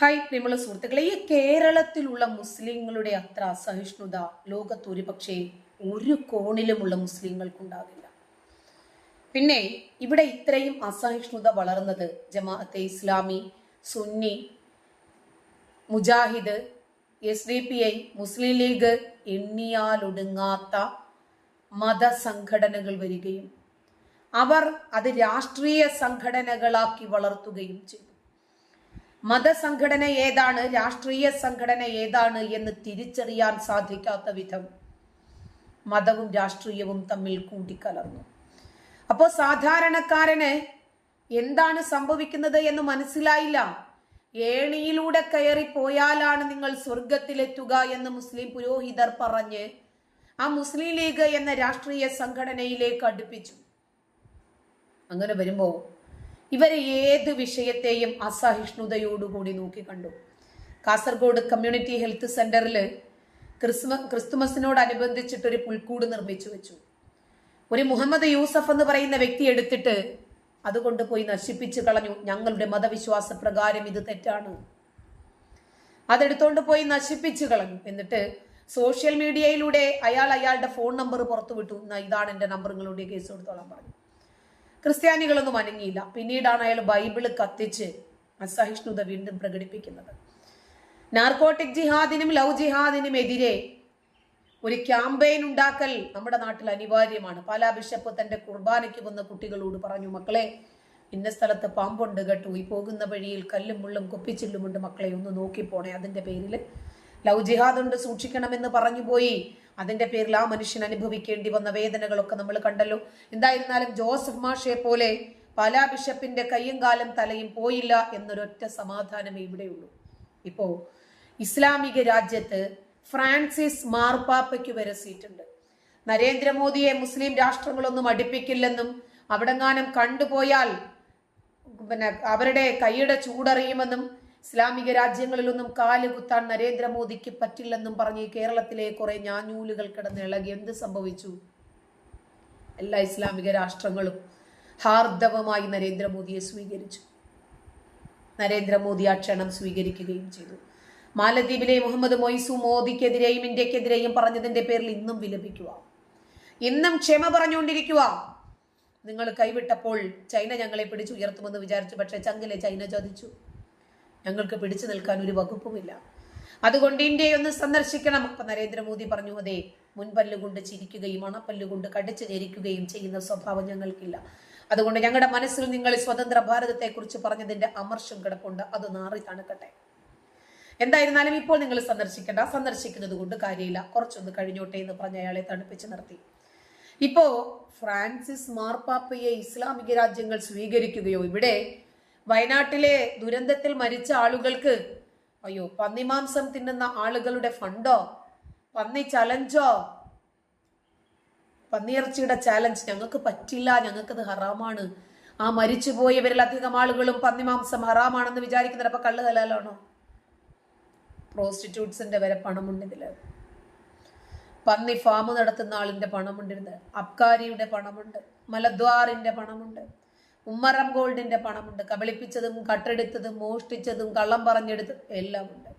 Hi പ്രിയമുള്ള സുഹൃത്തുക്കളെ ഈ കേരളത്തിലുള്ള മുസ്ലിങ്ങളുടെ അത്ര അസഹിഷ്ണുത ലോകത്തൊരു പക്ഷേ ഒരു കോണിലുമുള്ള മുസ്ലിങ്ങൾക്കുണ്ടാകില്ല പിന്നെ ഇവിടെ ഇത്രയും അസഹിഷ്ണുത വളർന്നത് Jamaat-e Islami Sunni Mujahid S D P I Muslim League എണ്ണിയാലൊടുങ്ങാത്ത മതസംഘടനകൾ വരികയും അവർ അത് രാഷ്ട്രീയ സംഘടനകളാക്കി വളർത്തുകയും ചെയ്തു. മതസംഘടന ഏതാണ്? രാഷ്ട്രീയ സംഘടന ഏതാണ് എന്ന് തിരിച്ചറിയാൻ സാധിക്കാത്ത വിധം മതവും രാഷ്ട്രീയവും തമ്മിൽ കൂട്ടിക്കലർന്നു അപ്പോൾ സാധാരണക്കാരന് എന്താണ് സംഭവിക്കുന്നത് എന്ന് മനസ്സിലായില്ല. ഏണിയിലൂടെ കയറി പോയാലാണ് നിങ്ങൾ സ്വർഗത്തിലെത്തുക എന്ന് മുസ്ലിം പുരോഹിതർ പറഞ്ഞ് ആ മുസ്ലിം ലീഗ് എന്ന രാഷ്ട്രീയ സംഘടനയിലേക്ക് അടുപ്പിച്ചു. അങ്ങനെ വരുമ്പോൾ ഇവരെ ഏത് വിഷയത്തെയും അസഹിഷ്ണുതയോടുകൂടി നോക്കിക്കണ്ടു കാസർഗോഡ് കമ്മ്യൂണിറ്റി ഹെൽത്ത് സെന്ററിൽ ക്രിസ്മ ക്രിസ്തുമസിനോടനുബന്ധിച്ചിട്ടൊരു പുൽക്കൂട് നിർമ്മിച്ചു വെച്ചു. ഒരു മുഹമ്മദ് യൂസഫ് എന്ന് പറയുന്ന വ്യക്തി എടുത്തിട്ട് അതുകൊണ്ട് പോയി നശിപ്പിച്ചു കളഞ്ഞു. ഞങ്ങളുടെ മതവിശ്വാസ പ്രകാരം ഇത് തെറ്റാണ്. അതെടുത്തോണ്ട് പോയി നശിപ്പിച്ചു കളഞ്ഞു. എന്നിട്ട് സോഷ്യൽ മീഡിയയിലൂടെ അയാൾ അയാളുടെ ഫോൺ നമ്പർ പുറത്തു വിട്ടു ഇതാണ് എന്റെ നമ്പറുകളുടെ കേസ് കൊടുത്തോളാൻ പറഞ്ഞു. ക്രിസ്ത്യാനികളൊന്നും അനങ്ങിയില്ല. പിന്നീടാണ് അയാൾ ബൈബിൾ കത്തിച്ച് അസഹിഷ്ണുത വീണ്ടും പ്രകടിപ്പിക്കുന്നത്. നാർക്കോട്ടിക് ജിഹാദിനും ലവ് ജിഹാദിനും എതിരെ ഒരു ക്യാമ്പയിൻ ഉണ്ടാക്കൽ നമ്മുടെ നാട്ടിൽ അനിവാര്യമാണ്. പാലാ ബിഷപ്പ് തന്റെ കുർബാനയ്ക്ക് വന്ന കുട്ടികളോട് പറഞ്ഞു മക്കളെ ഇന്ന സ്ഥലത്ത് പാമ്പുണ്ട് കേട്ടു. ഈ പോകുന്ന വഴിയിൽ കല്ലും മുള്ളും കുപ്പിച്ചില്ലുമുണ്ട് മക്കളെ ഒന്ന് നോക്കിപ്പോണേ അതിന്റെ പേരിൽ ലവ് ജിഹാദ് ഉണ്ട് സൂക്ഷിക്കണമെന്ന് പറഞ്ഞു പോയി. അതിന്റെ പേരിൽ ആ മനുഷ്യൻ അനുഭവിക്കേണ്ടി വന്ന വേദനകളൊക്കെ നമ്മൾ കണ്ടല്ലോ. എന്തായിരുന്നാലും ജോസഫ് മാഷയെ പോലെ പല ബിഷപ്പിന്റെ കയ്യും കാലും തലയും പോയില്ല എന്നൊരൊറ്റ സമാധാനമേ ഇവിടെയുള്ളൂ. ഇപ്പോ ഇസ്ലാമിക രാജ്യത്ത് ഫ്രാൻസിസ് മാർപ്പാപ്പയ്ക്ക് വരെ സീറ്റുണ്ട്. നരേന്ദ്രമോദിയെ മുസ്ലിം രാഷ്ട്രങ്ങളൊന്നും അടുപ്പിക്കില്ലെന്നും അവിടെങ്ങാനും കണ്ടുപോയാൽ പിന്നെ അവരുടെ കൈയുടെ ചൂടറിയുമെന്നും ഇസ്ലാമിക രാജ്യങ്ങളിലൊന്നും കാലുകുത്താൻ നരേന്ദ്രമോദിക്ക് പറ്റില്ലെന്നും പറഞ്ഞ് കേരളത്തിലെ കുറെ ഞാഞ്ഞൂലുകൾ കിടന്ന് ഇളകി. എന്ത് സംഭവിച്ചു? എല്ലാ ഇസ്ലാമിക രാഷ്ട്രങ്ങളും ഹാർദവമായി നരേന്ദ്രമോദിയെ സ്വീകരിച്ചു. നരേന്ദ്രമോദി ആ ക്ഷണം സ്വീകരിക്കുകയും ചെയ്തു. മാലദ്വീപിലെ മുഹമ്മദ് മൊയ്സു മോദിക്കെതിരെയും ഇന്ത്യക്കെതിരെയും പറഞ്ഞതിന്റെ പേരിൽ ഇന്നും വിലപിക്കുക. ഇന്നും ക്ഷമ പറഞ്ഞുകൊണ്ടിരിക്കുക. നിങ്ങൾ കൈവിട്ടപ്പോൾ ചൈന ഞങ്ങളെ പിടിച്ചുയർത്തുമെന്ന് വിചാരിച്ചു. പക്ഷേ ചങ്കിലെ ചൈന ചതിച്ചു. ഞങ്ങൾക്ക് പിടിച്ചു നിൽക്കാൻ ഒരു വകുപ്പുമില്ല. അതുകൊണ്ട് ഇന്ത്യയെ ഒന്ന് സന്ദർശിക്കണം അപ്പൊ നരേന്ദ്രമോദി പറഞ്ഞു അതെ മുൻപല്ലുകൊണ്ട് ചിരിക്കുകയും അണപ്പല്ലുകൊണ്ട് കടിച്ചു ഞെരിക്കുകയും ചെയ്യുന്ന സ്വഭാവം ഞങ്ങൾക്കില്ല. അതുകൊണ്ട് ഞങ്ങളുടെ മനസ്സിൽ നിങ്ങൾ സ്വതന്ത്ര ഭാരതത്തെക്കുറിച്ച് പറഞ്ഞതിന്റെ അമർഷം കിടപ്പുണ്ട് അത് നാറി തണുക്കട്ടെ. എന്തായിരുന്നാലും ഇപ്പോൾ നിങ്ങൾ സന്ദർശിക്കേണ്ട സന്ദർശിക്കുന്നത് കൊണ്ട് കാര്യമില്ല. കുറച്ചൊന്ന് കഴിഞ്ഞോട്ടെ എന്ന് പറഞ്ഞ അയാളെ തണുപ്പിച്ച് നിർത്തി. ഇപ്പോ ഫ്രാൻസിസ് മാർപ്പാപ്പയെ ഇസ്ലാമിക രാജ്യങ്ങൾ സ്വീകരിക്കുകയോ ഇവിടെ വയനാട്ടിലെ ദുരന്തത്തിൽ മരിച്ച ആളുകൾക്ക് അയ്യോ പന്നിമാംസം തിന്നുന്ന ആളുകളുടെ ഫണ്ടോ? പന്നി ചലഞ്ചോ? പന്നിയിറച്ചിയുടെ ചാലഞ്ച് ഞങ്ങൾക്ക് പറ്റില്ല ഞങ്ങൾക്കത് ഹറാമാണ്. ആ മരിച്ചുപോയവരിൽ അധികം ആളുകളും പന്നിമാംസം ഹറാമാണെന്ന് വിചാരിക്കുന്നത് അപ്പൊ കള്ള് ഹലാലാണോ പ്രോസ്റ്റിറ്റ്യൂട്ട്സിന്റെ വരെ പണമുണ്ടിതിൽ പന്നി ഫാം നടത്തുന്ന ആളിന്റെ പണമുണ്ടിരുന്നത് അബ്കാരിയുടെ പണമുണ്ട് മലദ്വാറിന്റെ പണമുണ്ട്. ഉമ്മറം ഗോൾഡിന്റെ പണമുണ്ട്. കബളിപ്പിച്ചതും കട്ടെടുത്തതും മോഷ്ടിച്ചതും കള്ളം പറഞ്ഞെടുത്തതും എല്ലാം ഉണ്ട്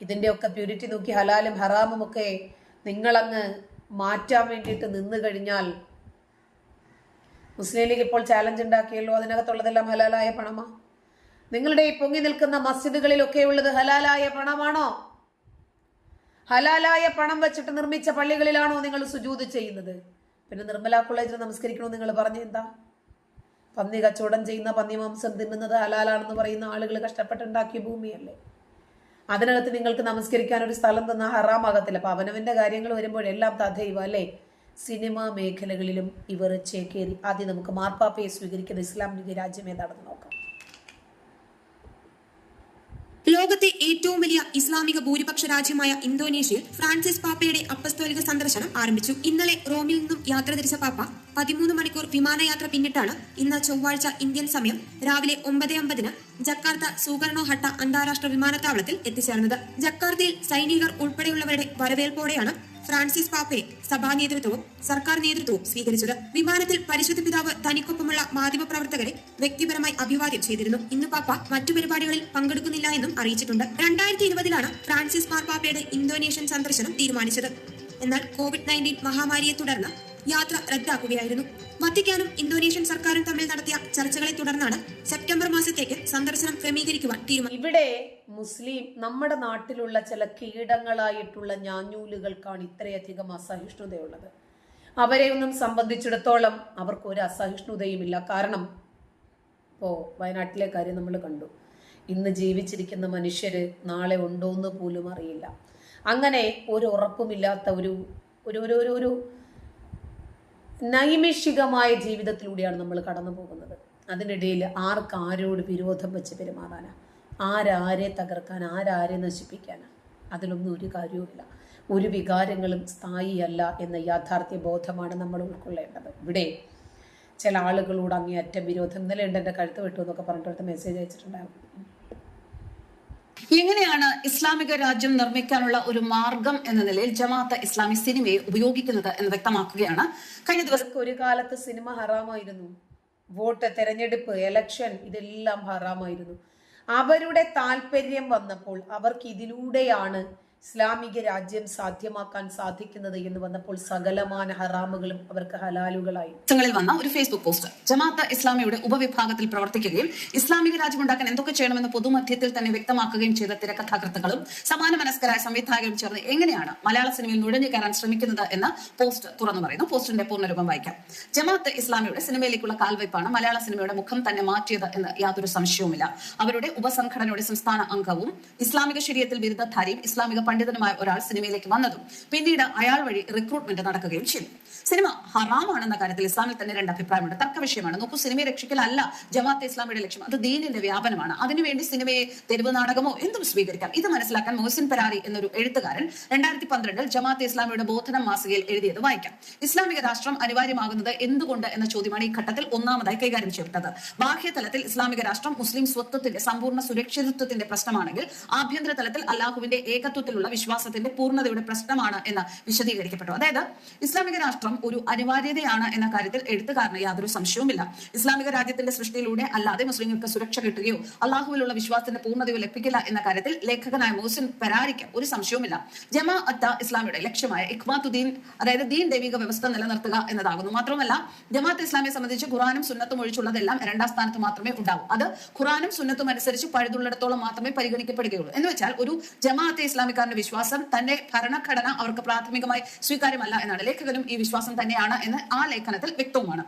ഇതിന്റെയൊക്കെ പ്യൂരിറ്റി നോക്കി ഹലാലും ഹറാമും ഒക്കെ നിങ്ങളങ്ങ് മാറ്റാൻ വേണ്ടിയിട്ട് നിന്ന് കഴിഞ്ഞാൽ മുസ്ലിം ലീഗ് ഇപ്പോൾ ചാലഞ്ച് ഉണ്ടാക്കിയല്ലോ. അതിനകത്തുള്ളതെല്ലാം ഹലാലായ പണമാ. നിങ്ങളുടെ ഈ പൊങ്ങി നിൽക്കുന്ന മസ്ജിദുകളിലൊക്കെ ഉള്ളത് ഹലാലായ പണമാണോ? ഹലാലായ പണം വെച്ചിട്ട് നിർമ്മിച്ച പള്ളികളിലാണോ നിങ്ങൾ സുജൂത് ചെയ്യുന്നത്? പിന്നെ നിർമ്മല കോളേജിൽ നമസ്കരിക്കണോ നിങ്ങൾ പറഞ്ഞ എന്താ? പന്നി കച്ചവടം ചെയ്യുന്ന പന്നി മാംസം തിന്നുന്നത് ഹലാലാണെന്ന് പറയുന്ന ആളുകൾ കഷ്ടപ്പെട്ടുണ്ടാക്കിയ ഭൂമിയല്ലേ? അതിനകത്ത് നിങ്ങൾക്ക് നമസ്കരിക്കാൻ ഒരു സ്ഥലം തന്ന ഹറാമാകത്തില്ല. അപ്പൊ അവനവന്റെ കാര്യങ്ങൾ വരുമ്പോഴെല്ലാം തഥൈവ അല്ലേ? സിനിമാ മേഖലകളിലും ഇവർ ചേക്കേറി. ആദ്യം നമുക്ക് മാർപ്പാപ്പയെ സ്വീകരിക്കുന്ന ഇസ്ലാം ലീഗ് രാജ്യം ഏതാണെന്ന് ലോകത്തെ ഏറ്റവും വലിയ ഇസ്ലാമിക ഭൂരിപക്ഷ രാജ്യമായ ഇന്തോനേഷ്യയിൽ ഫ്രാൻസിസ് പാപ്പയുടെ അപ്പസ്തോലിക സന്ദർശനം ആരംഭിച്ചു. ഇന്നലെ റോമിൽ നിന്നും യാത്ര തിരിച്ച പാപ്പ പതിമൂന്ന് മണിക്കൂർ വിമാനയാത്ര പിന്നിട്ടാണ് ഇന്ന് ചൊവ്വാഴ്ച ഇന്ത്യൻ സമയം രാവിലെ ഒമ്പത് അമ്പതിന് ജക്കാർത്ത സൂകർണോ ഹട്ട അന്താരാഷ്ട്ര വിമാനത്താവളത്തിൽ എത്തിച്ചേർന്നത്. ജക്കാർത്തയിൽ സൈനികർ ഉൾപ്പെടെയുള്ളവരുടെ വരവേൽപ്പോടെയാണ് ഫ്രാൻസിസ് പാപ്പയെ സഭാ നേതൃത്വവും സർക്കാർ നേതൃത്വവും സ്വീകരിച്ചത് വിമാനത്തിൽ പരിശുദ്ധ പിതാവ് തനിക്കൊപ്പമുള്ള മാധ്യമ പ്രവർത്തകരെ വ്യക്തിപരമായി അഭിവാദ്യം ചെയ്തിരുന്നു. ഇന്ന് പാപ്പ മറ്റു പരിപാടികളിൽ പങ്കെടുക്കുന്നില്ല എന്നും അറിയിച്ചിട്ടുണ്ട്. രണ്ടായിരത്തി ഇരുപതിലാണ് ഫ്രാൻസിസ് മാർപ്പാപ്പയുടെ ഇന്തോനേഷ്യൻ സന്ദർശനം തീരുമാനിച്ചത്. എന്നാൽ കോവിഡ് നയന്റീൻ മഹാമാരിയെ തുടർന്ന് യാത്ര റദ്ദാക്കുകയായിരുന്നു. വത്തിക്കാനും ഇന്തോനേഷ്യൻ സർക്കാരും തമ്മിൽ നടത്തിയ ചർച്ചകളെ തുടർന്നാണ് സെപ്റ്റംബർ മാസത്തേക്ക് സന്ദർശനം ക്രമീകരിക്കുവാൻ തീരുമാനം ഇവിടെ മുസ്ലിം നമ്മുടെ നാട്ടിലുള്ള ചില കീടങ്ങളായിട്ടുള്ള ഞാഞ്ഞൂലുകൾക്കാണ് ഇത്രയധികം അസഹിഷ്ണുതയുള്ളത്. അവരെ ഒന്നും സംബന്ധിച്ചിടത്തോളം അവർക്ക് ഒരു അസഹിഷ്ണുതയുമില്ല. കാരണം ഇപ്പോൾ വയനാട്ടിലെ കാര്യം നമ്മൾ കണ്ടു. ഇന്ന് ജീവിച്ചിരിക്കുന്ന മനുഷ്യർ നാളെ ഉണ്ടോ എന്ന് പോലും അറിയില്ല. അങ്ങനെ ഒരു ഉറപ്പുമില്ലാത്ത ഒരു ഒരു ഒരു ഒരു ഒരു നൈമിഷികമായ ജീവിതത്തിലൂടെയാണ് നമ്മൾ കടന്നു പോകുന്നത് അതിനിടയിൽ ആർക്കാരോട് വിരോധം വെച്ച് പെരുമാറാനാ? ആരാരെ തകർക്കാൻ ആരാരെ നശിപ്പിക്കാൻ? അതിലൊന്നും ഒരു കാര്യവുമില്ല. ഒരു വികാരങ്ങളും സ്ഥായിയല്ല എന്ന യാഥാർത്ഥ്യ ബോധമാണ് നമ്മൾ ഉൾക്കൊള്ളേണ്ടത്. ഇവിടെ ചില ആളുകളോട് അങ്ങേയറ്റം വിരോധം ഇന്നലെ ഉണ്ട് എന്റെ കഴുത്ത് വിട്ടു എന്നൊക്കെ പറഞ്ഞിട്ട് മെസ്സേജ് അയച്ചിട്ടുണ്ടായിരുന്നു. എങ്ങനെയാണ് ഇസ്ലാമിക രാജ്യം നിർമ്മിക്കാനുള്ള ഒരു മാർഗം എന്ന നിലയിൽ ജമാഅത്ത് ഇസ്ലാമി സിനിമയെ ഉപയോഗിക്കുന്നത് എന്ന് വ്യക്തമാക്കുകയാണ്. കഴിഞ്ഞ ദിവസം ഒരു കാലത്ത് സിനിമ ഹറാമായിരുന്നു. വോട്ട് തെരഞ്ഞെടുപ്പ് എലക്ഷൻ ഇതെല്ലാം ഹറാമായിരുന്നു. അവരുടെ താല്പര്യം വന്നപ്പോൾ അവർക്ക് ഇതിലൂടെയാണ് ഇസ്ലാമിക രാജ്യം സാധ്യമാക്കാൻ സാധിക്കുന്നത് എന്ന് വന്നപ്പോൾ സകലമാന ഹറാമുകളും അവർക്ക് ഹലാലുകളായി. ദിവസങ്ങളിൽ വന്ന ഒരു ഫേസ്ബുക്ക് പോസ്റ്റ് ജമാഅത്ത് ഇസ്ലാമിയുടെ ഉപവിഭാഗത്തിൽ പ്രവർത്തിക്കുകയും ഇസ്ലാമിക രാജ്യം ഉണ്ടാക്കാൻ എന്തൊക്കെ ചെയ്യണമെന്ന് പൊതുമധ്യത്തിൽ തന്നെ വ്യക്തമാക്കുകയും ചെയ്ത തിരക്കഥാകൃത്തുക്കളും സമാന മനസ്കരായ സംവിധായകരും ചേർന്ന് എങ്ങനെയാണ് മലയാള സിനിമയിൽ നുഴഞ്ഞു കയറാൻ ശ്രമിക്കുന്നത് എന്ന പോസ്റ്റ് തുറന്നു പറയുന്നു. പോസ്റ്റിന്റെ പൂർണരൂപം വായിക്കാം. ജമാഅത്ത് ഇസ്ലാമിയുടെ സിനിമയിലേക്കുള്ള കാൽവയ്പാണ് മലയാള സിനിമയുടെ മുഖം തന്നെ മാറ്റിയത് എന്ന് യാതൊരു സംശയവുമില്ല. അവരുടെ ഉപസംഘടനയുടെ സംസ്ഥാന അംഗവും ഇസ്ലാമിക ശരീരത്തിൽ ബിരുദധാരിയും ഇസ്ലാമിക പണ്ഡിതനുമായ ഒരാൾ സിനിമയിലേക്ക് വന്നതും പിന്നീട് അയാൾ വഴി റിക്രൂട്ട്മെന്റ് നടക്കുകയും ചെയ്തു. സിനിമ ഹറാമാണെന്ന കാര്യത്തിൽ ഇസ്ലാമിൽ തന്നെ രണ്ട് അഭിപ്രായമുണ്ട്. തർക്ക വിഷയമാണ്. നോക്കൂ സിനിമയെ രക്ഷിക്കലല്ല ജമാഅത്തെ ഇസ്ലാമിയുടെ ലക്ഷ്യം. അത് ദീനിന്റെ വ്യാപനമാണ്. അതിനുവേണ്ടി സിനിമയെ തെരുവ് നാടകമോ എന്തും സ്വീകരിക്കാം. ഇത് മനസ്സിലാക്കാൻ മോഹസിൻ പരാരി എന്നൊരു എഴുത്തുകാരൻ രണ്ടായിരത്തി പന്ത്രണ്ടിൽ ജമാഅത്തെ ഇസ്ലാമിയുടെ ബോധനം മാസികയിൽ എഴുതിയത് വായിക്കാം. ഇസ്ലാമിക രാഷ്ട്രം അനിവാര്യമാകുന്നത് എന്തുകൊണ്ട് എന്ന ചോദ്യമാണ് ഈ ഘട്ടത്തിൽ ഒന്നാമതായി കൈകാര്യം ചെയ്യപ്പെട്ടത്. ബാഹ്യതലത്തിൽ ഇസ്ലാമിക രാഷ്ട്രം മുസ്ലിം സ്വത്വത്തിന്റെ സമ്പൂർണ സുരക്ഷിതത്വത്തിന്റെ പ്രശ്നമാണെങ്കിൽ ആഭ്യന്തര തലത്തിൽ അല്ലാഹുവിന്റെ ഏകത്വത്തിലുള്ള വിശ്വാസത്തിന്റെ പൂർണതയുടെ പ്രശ്നമാണ് എന്ന് വിശദീകരിക്കപ്പെട്ടു. അതായത് ഇസ്ലാമിക രാഷ്ട്രം ഒരു അനിവാര്യതയാണ് എന്ന കാര്യത്തിൽ എഴുത്തുകാരന് യാതൊരു സംശയവുമില്ല. ഇസ്ലാമിക രാജ്യത്തിന്റെ സൃഷ്ടിയിലൂടെ അല്ലാതെ മുസ്ലിങ്ങൾക്ക് സുരക്ഷ കിട്ടുകയോ അള്ളാഹുവിലുള്ള വിശ്വാസത്തിന്റെ പൂർണതയോ ലഭിക്കില്ല എന്ന കാര്യത്തിൽ ലേഖകനായ മോസിൻ പരാരിക്ക് ഒരു സംശയവുമില്ല. ജമാ അത്ത ഇസ്ലാമിയുടെ ലക്ഷ്യമായ ഇഖ്മാത്തുദ്ദീൻ അതായത് ദീൻ ദൈവിക വ്യവസ്ഥ നിലനിർത്തുക എന്നതാകുന്നു. മാത്രമല്ല ജമാഅത്ത് ഇസ്ലാമിയെ സംബന്ധിച്ച് ഖുറാനും സുന്നത്തും ഒഴിച്ചുള്ളതെല്ലാം രണ്ടാം സ്ഥാനത്ത് മാത്രമേ ഉണ്ടാവൂ. അത് ഖുറാനും സുന്നത്തും അനുസരിച്ച് പഴുതുള്ളിടത്തോളം മാത്രമേ പരിഗണിക്കപ്പെടുകയുള്ളൂ. എന്ന് വെച്ചാൽ ഒരു ജമാഅത്തെ ഇസ്ലാമിക്കാരന്റെ വിശ്വാസം തന്റെ ഭരണഘടന അവർക്ക് പ്രാഥമികമായി സ്വീകാര്യമല്ല എന്നാണ് ലേഖകനും ഈ വിശ്വാസം തന്നെയാണ് എന്ന് ആ ലേഖനത്തിൽ വ്യക്തവുമാണ്.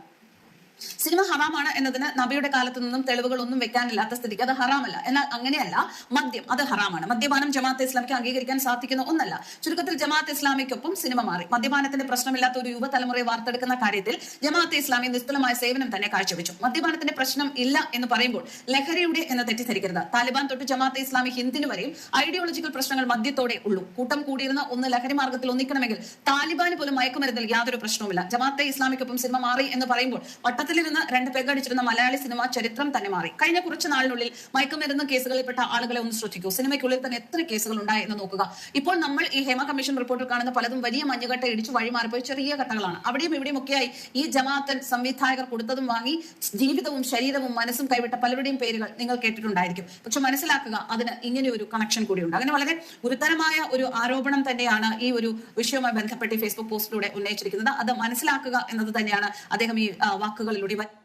സിനിമ ഹറാമാണ് എന്നതിന് നബിയുടെ കാലത്ത് നിന്നും തെളിവുകളൊന്നും വെക്കാനില്ലാത്ത സ്ഥിതിക്ക് അത് ഹറാമല്ല. എന്നാൽ അങ്ങനെയല്ല മദ്യം അത് ഹറാമാണ്. മദ്യപാനം ജമാഅത്ത് ഇസ്ലാമിക്ക് അംഗീകരിക്കാൻ സാധിക്കുന്ന ഒന്നല്ല. ചുരുക്കത്തിൽ ജമാഅത്ത് ഇസ്ലാമിക്കൊപ്പം സിനിമ മാറി. മദ്യപാനത്തിന്റെ പ്രശ്നമില്ലാത്ത ഒരു യുവതലമുറയെ വാർത്തെടുക്കുന്ന കാര്യത്തിൽ ജമാഅത്ത് ഇസ്ലാമി നിസ്തുലമായ സേവനം തന്നെ കാഴ്ചവെച്ചു. മദ്യപാനത്തിന്റെ പ്രശ്നം ഇല്ല എന്ന് പറയുമ്പോൾ ലഹരിയുടെ എന്ന് തെറ്റിദ്ധരിക്കരുത്. താലിബാൻ തൊട്ട് ജമാഅത്ത് ഇസ്ലാമി ഹിന്ദിന് വരെയും ഐഡിയോളജിക്കൽ പ്രശ്നങ്ങൾ മദ്യത്തോടെ ഉള്ളൂ. കൂട്ടം കൂടിയിരുന്ന ഒന്ന് ലഹരി മാർഗത്തിൽ ഒന്നിക്കണമെങ്കിൽ താലിബാന് പോലും മയക്കുമരുന്നിൽ യാതൊരു പ്രശ്നവുമില്ല. ജമാഅത്തെ ഇസ്ലാമിക്കൊപ്പം സിനിമ മാറി എന്ന് പറയുമ്പോൾ വട്ടത്തിലിരുന്ന് രണ്ട് പെഗടിച്ചിരുന്ന മലയാളി സിനിമ ചരിത്രം തന്നെ മാറി. കഴിഞ്ഞ കുറച്ച് നാളിനുള്ളിൽ മയക്കുമരുന്ന് കേസുകളിൽപ്പെട്ട ആളുകളെ ഒന്ന് ശ്രദ്ധിക്കൂ. സിനിമയ്ക്കുള്ളിൽ തന്നെ എത്ര കേസുകൾ ഉണ്ടായി എന്ന് നോക്കുക. ഇപ്പോൾ നമ്മൾ ഈ ഹേമ കമ്മീഷൻ റിപ്പോർട്ടിൽ കാണുന്ന പലതും വലിയ മഞ്ഞുകട്ട ഇടിച്ചു വഴിമാറിപ്പോയി ചെറിയ ഘട്ടങ്ങളാണ്. അവിടെയും ഇവിടെയും ഒക്കെയായി ഈ ജമാഅത്തൻ സംവിധായകർ കൊടുത്തതും വാങ്ങി ജീവിതവും ശരീരവും മനസ്സും കൈവിട്ട പലരുടെയും പേരുകൾ നിങ്ങൾ കേട്ടിട്ടുണ്ടായിരിക്കും. പക്ഷെ മനസ്സിലാക്കുക അതിന് ഇങ്ങനെ ഒരു കണക്ഷൻ കൂടിയുണ്ട് അങ്ങനെ വളരെ ഗുരുതരമായ ഒരു ആരോപണം തന്നെയാണ് ഈ ഒരു വിഷയവുമായി ബന്ധപ്പെട്ട് ഫേസ്ബുക്ക് പോസ്റ്റിലൂടെ ഉന്നയിച്ചിരിക്കുന്നത്. അത് മനസ്സിലാക്കുക എന്നത് തന്നെയാണ് അദ്ദേഹം ഈ ആ, വാക്കുകളിലൂടെ വ-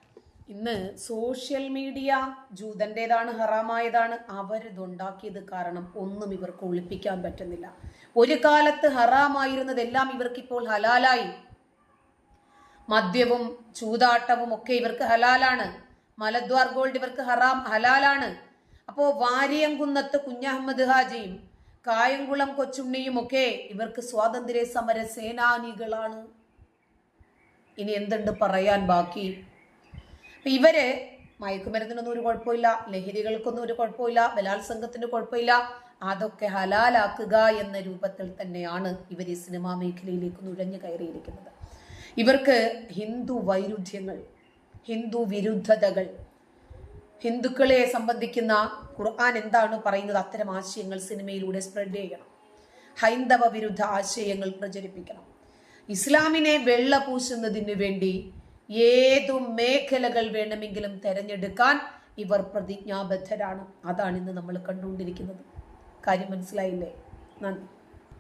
ഇന്ന് സോഷ്യൽ മീഡിയ ജൂതന്റേതാണ് ഹറാമായതാണ്. അവരിതുണ്ടാക്കിയത് കാരണം ഒന്നും ഇവർക്ക് ഒളിപ്പിക്കാൻ പറ്റുന്നില്ല. ഒരു കാലത്ത് ഹറാമായിരുന്നതെല്ലാം ഇവർക്കിപ്പോൾ ഹലാലായി. മദ്യവും ചൂതാട്ടവും ഒക്കെ ഇവർക്ക് ഹലാലാണ്. മലദ്വാർ ഗോൾഡ് ഇവർക്ക് ഹറാം ഹലാലാണ്. അപ്പോ വാരിയംകുന്നത്ത് കുഞ്ഞഹമ്മദ് ഹാജിയും കായംകുളം കൊച്ചുണ്ണിയും ഒക്കെ ഇവർക്ക് സ്വാതന്ത്ര്യ സമര സേനാനികളാണ്. ഇനി എന്തുണ്ട് പറയാൻ ബാക്കി? ഇവർ മയക്കുമരുന്നിനൊന്നും ഒരു കുഴപ്പമില്ല ലഹരികൾക്കൊന്നും ഒരു കുഴപ്പമില്ല ബലാത്സംഗത്തിന് കുഴപ്പമില്ല അതൊക്കെ ഹലാലാക്കുക എന്ന രൂപത്തിൽ തന്നെയാണ് ഇവർ ഈ സിനിമാ മേഖലയിലേക്ക് നുഴഞ്ഞു കയറിയിരിക്കുന്നത്. ഇവർക്ക് ഹിന്ദു വൈരുദ്ധ്യങ്ങൾ ഹിന്ദു വിരുദ്ധതകൾ ഹിന്ദുക്കളെ സംബന്ധിക്കുന്ന ഖുർആൻ എന്താണ് പറയുന്നത് അത്തരം ആശയങ്ങൾ സിനിമയിലൂടെ സ്പ്രെഡ് ചെയ്യണം. ഹൈന്ദവ വിരുദ്ധ ആശയങ്ങൾ പ്രചരിപ്പിക്കണം. ഇസ്ലാമിനെ വെള്ള പൂശുന്നതിന് വേണ്ടി ഏതു മേഖലകൾ വേണമെങ്കിലും തെരഞ്ഞെടുക്കാൻ ഇവർ പ്രതിജ്ഞാബദ്ധരാണ്. അതാണ് ഇന്ന് നമ്മൾ കണ്ടുകൊണ്ടിരിക്കുന്നത്. കാര്യം മനസ്സിലായില്ലേ? നന്ദി.